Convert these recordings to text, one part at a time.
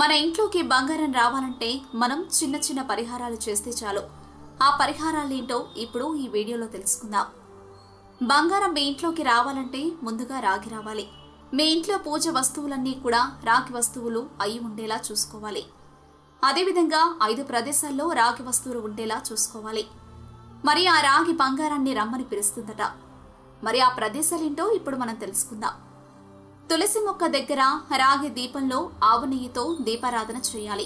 మన ఇంట్లోకి బంగారం రావాలంటే మనం చిన్న చిన్న పరిహారాలు చేస్తే చాలు. ఆ పరిహారాలేంటో ఇప్పుడు ఈ వీడియోలో తెలుసుకుందాం. బంగారం మీ ఇంట్లోకి రావాలంటే ముందుగా రాగి రావాలి. మీ ఇంట్లో పూజ వస్తువులన్నీ కూడా రాగి వస్తువులు అయి ఉండేలా చూసుకోవాలి. అదేవిధంగా ఐదు ప్రదేశాల్లో రాగి వస్తువులు ఉండేలా చూసుకోవాలి. మరి ఆ రాగి బంగారాన్ని రమ్మని పిలుస్తుందట. మరి ఆ ప్రదేశాలేంటో ఇప్పుడు మనం తెలుసుకుందాం. తులసి మొక్క దగ్గర రాగి దీపంలో ఆవు నెయ్యితో దీపారాధన చేయాలి.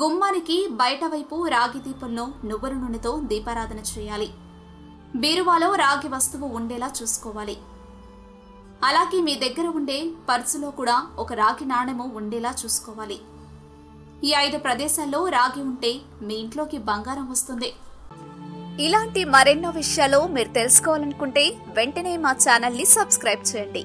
గుమ్మానికి బయట వైపు రాగి దీపంలో నువ్వుల నూనెతో దీపారాధన చేయాలి. బీరువాలో రాగి వస్తువు ఉండేలా చూసుకోవాలి. అలాగే మీ దగ్గర ఉండే పర్సులో కూడా ఒక రాగి నాణెము ఉండేలా చూసుకోవాలి. ఈ ఐదు ప్రదేశాల్లో రాగి ఉంటే మీ ఇంట్లోకి బంగారం వస్తుంది. ఇలాంటి మరెన్నో విషయాలు మీరు తెలుసుకోవాలనుకుంటే వెంటనే మా ఛానల్ని సబ్స్క్రైబ్ చేయండి.